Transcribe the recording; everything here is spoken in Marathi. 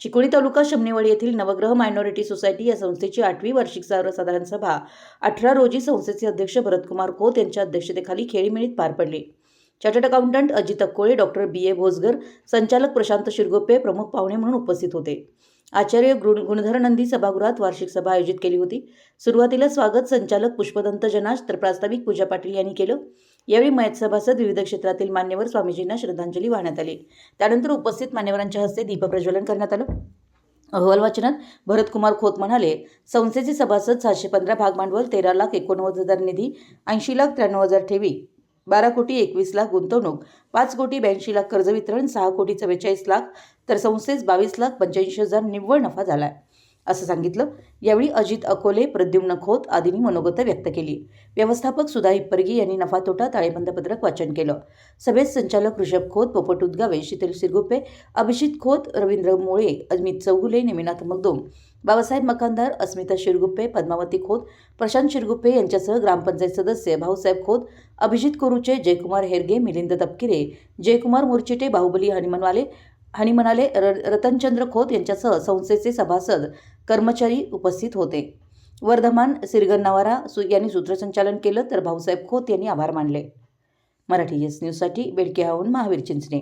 चिकोडी तालुका शमनेवाडी येथील नवग्रह मायनॉरिटी सोसायटी या संस्थेची आठवी वार्षिक सर्वसाधारण सभा अठरा रोजी संस्थेचे अध्यक्ष भरतकुमार खोत यांच्या अध्यक्षतेखाली खेळीमेळीत पार पडली. Chartered accountant Ajit Akkole doctor B A Bhosgar संचालक प्रशांत शिरगोप्पे प्रमुख पाहुणे म्हणून उपस्थित होते. आचार्य गुण गुणधर नंदी सभागृहात वार्षिक सभा आयोजित केली होती. सुरुवातीला स्वागत संचालक पुष्पदंत जनाश तर प्रास्ताविक पूजा पाटील यांनी केलं. यावेळी मयत सभासद विविध क्षेत्रातील मान्यवर स्वामीजींना श्रद्धांजली वाहण्यात आली. त्यानंतर उपस्थित मान्यवरांच्या हस्ते दीपप्रज्वलन करण्यात आलं. अहवाल वाचनात भरतकुमार खोत म्हणाले संस्थेचे सभासद सातशे पंधरा भाग भांडवल तेरा लाख एकोणनव्वद हजार निधी ऐंशी लाख त्र्याण्णव हजार ठेवी. बारा कोटी एकवीस लाख गुंतवणूक पाच कोटी ब्याऐंशी लाख कर्ज वितरण सहा कोटी चव्वेचाळीस लाख तर संस्थेस बावीस लाख पंच्याऐंशी हजार निव्वळ नफा झाला आहे असं सांगितलं. यावेळी अजित अकोले प्रद्युम्न खोत आदींनी मनोगत व्यक्त केली. व्यवस्थापक सुधा हिप्परगी यांनी नफा तोटा ताळेबंद पत्रक वाचन केलं. सभेत संचालक ऋषभ खोत पोपट उदगावे शीतल सिरगुप्पे अभिजित खोत रवींद्र मोळे अमित चौगुले नेमिनाथ मगदोम बाबासाहेब मकानदार अस्मिता शिरगुप्पे पद्मावती खोत प्रशांत शिरगुप्पे यांच्यासह ग्रामपंचायत सदस्य भाऊसाहेब खोत अभिजित कोरुचे जयकुमार हेरगे मिलिंद तपकिरे जयकुमार मोर्चिटे बाहुबली हनुमानवाले आणि म्हणाले र रतनचंद्र खोत यांच्यासह संस्थेचे सभासद कर्मचारी उपस्थित होते. वर्धमान सिरगन्नावारा सु यांनी सूत्रसंचालन केलं तर भाऊसाहेब खोत यांनी आभार मानले. मराठी येस न्यूजसाठी बेडकेहाहून हाऊन महावीर चिंचणे.